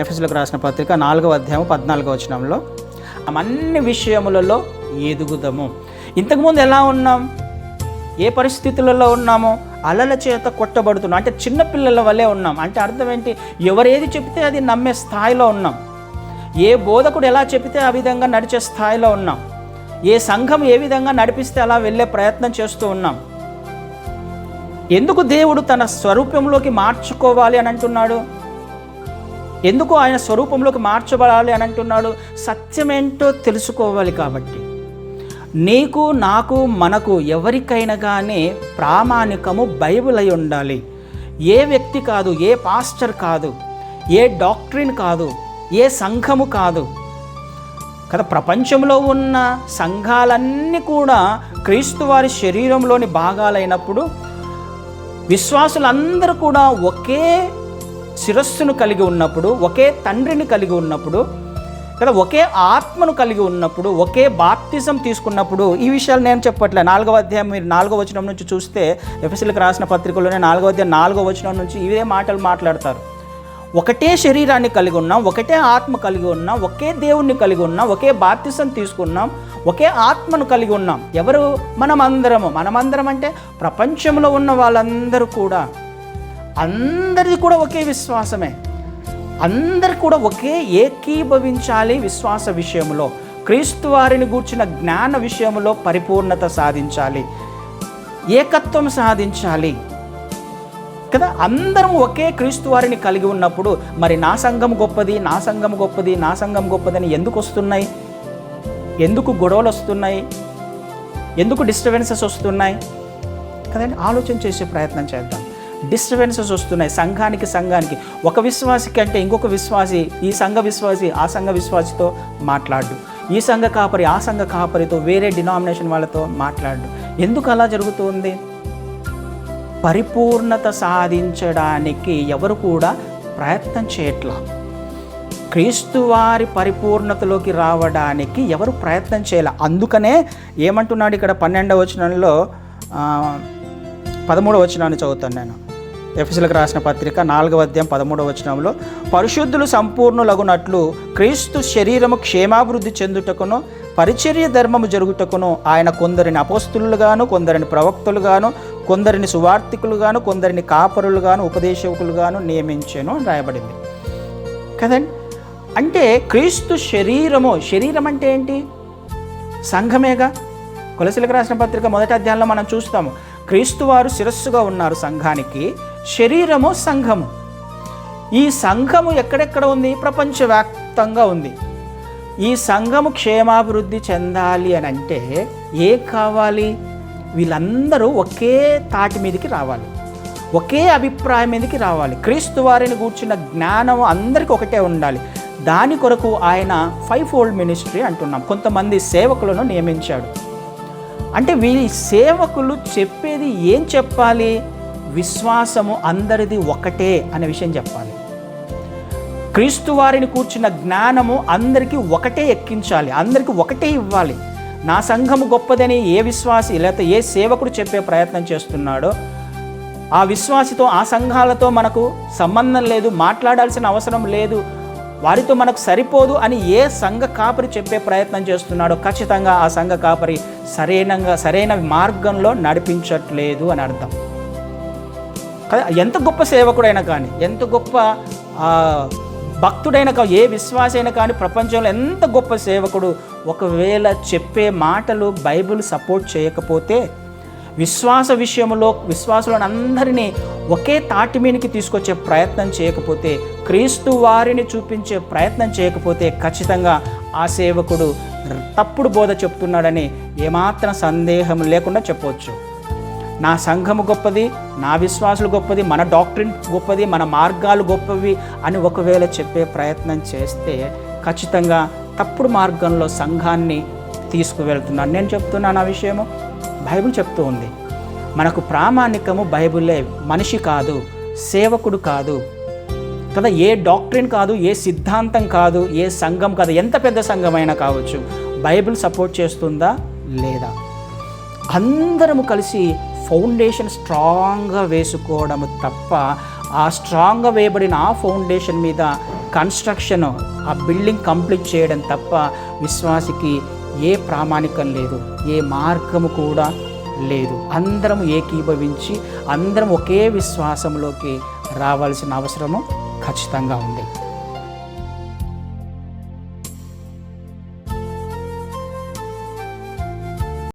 ఎఫ్ఎస్లకు రాసిన పత్రిక నాలుగవ అధ్యాయం పద్నాలుగవ వచనంలో అన్ని విషయములలో ఎదుగుదము. ఇంతకుముందు ఎలా ఉన్నాం? ఏ పరిస్థితులలో ఉన్నామో అలల చేత కొట్టబడుతున్నాం అంటే చిన్నపిల్లల వల్లే ఉన్నాం. అంటే అర్థం ఏంటి? ఎవరేది చెప్తే అది నమ్మే స్థాయిలో ఉన్నాం. ఏ బోధకుడు ఎలా చెబితే ఆ విధంగా నడిచే స్థాయిలో ఉన్నాం. ఏ సంఘం ఏ విధంగా నడిపిస్తే అలా వెళ్ళే ప్రయత్నం చేస్తూ ఉన్నాం. ఎందుకు దేవుడు తన స్వరూపంలోకి మార్చుకోవాలి అని అంటున్నాడు? ఎందుకు ఆయన స్వరూపంలోకి మార్చబడాలి అని అంటున్నాడు? సత్యమేంటో తెలుసుకోవాలి కాబట్టి. నీకు నాకు మనకు ఎవరికైనా కానీ ప్రామాణికము బైబిల్ అయి ఉండాలి. ఏ వ్యక్తి కాదు ఏ పాస్టర్ కాదు ఏ డాక్టరీన్ కాదు ఏ సంఘము కాదు. కదా ప్రపంచంలో ఉన్న సంఘాలన్నీ కూడా క్రీస్తు వారి శరీరంలోని భాగాలైనప్పుడు విశ్వాసులందరూ కూడా ఒకే శిరస్సును కలిగి ఉన్నప్పుడు ఒకే తండ్రిని కలిగి ఉన్నప్పుడు ఇక్కడ ఒకే ఆత్మను కలిగి ఉన్నప్పుడు ఒకే బాప్తిజం తీసుకున్నప్పుడు ఈ విషయాలు నేను చెప్పట్లే. నాలుగవ అధ్యాయం మీరు నాలుగో వచనం నుంచి చూస్తే ఎఫ్ఎస్ఎల్కి రాసిన పత్రికలోనే నాలుగవ అధ్యాయం నాలుగో వచనం నుంచి ఇవే మాటలు మాట్లాడతారు. ఒకటే శరీరాన్ని కలిగి ఉన్నాం ఒకటే ఆత్మ కలిగి ఉన్నాం ఒకే దేవుణ్ణి కలిగి ఉన్నాం ఒకే బాప్తిసం తీసుకున్నాం ఒకే ఆత్మను కలిగి ఉన్నాం. ఎవరు? మనమందరము. మనమందరం అంటే ప్రపంచంలో ఉన్న వాళ్ళందరూ కూడా. అందరిది కూడా ఒకే విశ్వాసమే. అందరు కూడా ఒకే ఏకీభవించాలి విశ్వాస విషయంలో. క్రీస్తు వారిని గూర్చిన జ్ఞాన విషయంలో పరిపూర్ణత సాధించాలి. ఏకత్వం సాధించాలి. కదా? అందరం ఒకే క్రీస్తు వారిని కలిగి ఉన్నప్పుడు మరి నా సంఘం గొప్పది నా సంఘం గొప్పది నా సంఘం గొప్పదని ఎందుకు వస్తున్నాయి? ఎందుకు గొడవలు వస్తున్నాయి? ఎందుకు డిస్టర్బెన్సెస్ వస్తున్నాయి? కదండి ఆలోచన చేసే ప్రయత్నం చేద్దాం. డిస్టర్బెన్సెస్ వస్తున్నాయి సంఘానికి సంఘానికి. ఒక విశ్వాసి కంటే ఇంకొక విశ్వాసి ఈ సంఘ విశ్వాసి ఆ సంఘ విశ్వాసితో మాట్లాడు. ఈ సంఘ కాపరి ఆ సంఘ కాపరితో వేరే డినామినేషన్ వాళ్ళతో మాట్లాడు. ఎందుకు అలా జరుగుతుంది? పరిపూర్ణత సాధించడానికి ఎవరు కూడా ప్రయత్నం చేయట్లా. క్రీస్తువారి పరిపూర్ణతలోకి రావడానికి ఎవరు ప్రయత్నం చేయాలి. అందుకనే ఏమంటున్నాడు ఇక్కడ పన్నెండవ వచనంలో పదమూడవ వచనాన్ని చదువుతాను నేను. ఎఫ్ఎస్లకు రాసిన పత్రిక నాలుగవ అధ్యాయం పదమూడవ వచనంలో పరిశుద్ధులు సంపూర్ణులగునట్లు క్రీస్తు శరీరము క్షేమాభివృద్ధి చెందుటకును పరిచర్య ధర్మము జరుగుటకును ఆయన కొందరిని అపోస్తులుగాను కొందరిని ప్రవక్తలుగాను కొందరిని సువార్థికులుగాను కొందరిని కాపరులుగాను ఉపదేశకులుగాను నియమించాను అని రాయబడింది. కదండి? అంటే క్రీస్తు శరీరము శరీరం అంటే ఏంటి? సంఘమేగా? కొలసిలకు రాసిన పత్రిక మొదటి అధ్యాయంలో మనం చూస్తాము క్రీస్తు వారు శిరస్సుగా ఉన్నారు సంఘానికి శరీరము సంఘము. ఈ సంఘము ఎక్కడెక్కడ ఉంది? ప్రపంచవ్యాప్తంగా ఉంది. ఈ సంఘము క్షేమాభివృద్ధి చెందాలి అని అంటే ఏం కావాలి? వీళ్ళందరూ ఒకే తాటి మీదకి రావాలి. ఒకే అభిప్రాయం మీదకి రావాలి. క్రీస్తు వారిని కూర్చున్న జ్ఞానం అందరికీ ఒకటే ఉండాలి. దాని కొరకు ఆయన ఫైవ్ ఫోల్డ్ మినిస్ట్రీ అంటున్నాం. కొంతమంది సేవకులను నియమించాడు. అంటే వీరి సేవకులు చెప్పేది ఏం చెప్పాలి? విశ్వాసము అందరిది ఒకటే అనే విషయం చెప్పాలి. క్రీస్తు వారిని కూర్చున్న జ్ఞానము అందరికీ ఒకటే ఎక్కించాలి. అందరికీ ఒకటే ఇవ్వాలి. నా సంఘము గొప్పదని ఏ విశ్వాసి లేకపోతే ఏ సేవకుడు చెప్పే ప్రయత్నం చేస్తున్నాడో ఆ విశ్వాసితో ఆ సంఘాలతో మనకు సంబంధం లేదు మాట్లాడాల్సిన అవసరం లేదు వారితో మనకు సరిపోదు అని ఏ సంఘ కాపరి చెప్పే ప్రయత్నం చేస్తున్నాడో ఖచ్చితంగా ఆ సంఘ కాపరి సరైనంగా సరైన మార్గంలో నడిపించట్లేదు అని అర్థం. ఎంత గొప్ప సేవకుడైనా కానీ ఎంత గొప్ప భక్తుడైన కానీ ఏ విశ్వాసైనా కానీ ప్రపంచంలో ఎంత గొప్ప సేవకుడు ఒకవేళ చెప్పే మాటలు బైబిల్ సపోర్ట్ చేయకపోతే విశ్వాస విషయంలో విశ్వాసులను అందరినీ ఒకే తాటి మీనికి తీసుకొచ్చే ప్రయత్నం చేయకపోతే క్రీస్తు వారిని చూపించే ప్రయత్నం చేయకపోతే ఖచ్చితంగా ఆ సేవకుడు తప్పుడు బోధ చెప్తున్నాడని ఏమాత్రం సందేహం లేకుండా చెప్పవచ్చు నా సంఘము గొప్పది నా విశ్వాసులు గొప్పది మన డాక్టరీన్ గొప్పది మన మార్గాలు గొప్పవి అని ఒకవేళ చెప్పే ప్రయత్నం చేస్తే ఖచ్చితంగా తప్పుడు మార్గంలో సంఘాన్ని తీసుకువెళ్తున్నాను. నేను చెప్తున్నాను ఆ విషయము? బైబిల్ చెప్తూ ఉంది. మనకు ప్రామాణికము బైబిలే మనిషి కాదు సేవకుడు కాదు. కదా ఏ డాక్టరీన్ కాదు ఏ సిద్ధాంతం కాదు ఏ సంఘం కాదు ఎంత పెద్ద సంఘమైనా కావచ్చు బైబిల్ సపోర్ట్ చేస్తుందా? లేదా? అందరము కలిసి ఫౌండేషన్ స్ట్రాంగ్గా వేసుకోవడం తప్ప ఆ స్ట్రాంగ్గా వేయబడిన ఆ ఫౌండేషన్ మీద కన్స్ట్రక్షన్ ఆ బిల్డింగ్ కంప్లీట్ చేయడం తప్ప విశ్వాసికి ఏ ప్రామాణికం లేదు ఏ మార్గము కూడా లేదు. అందరం ఏకీభవించి అందరం ఒకే విశ్వాసంలోకి రావాల్సిన అవసరము ఖచ్చితంగా ఉంది.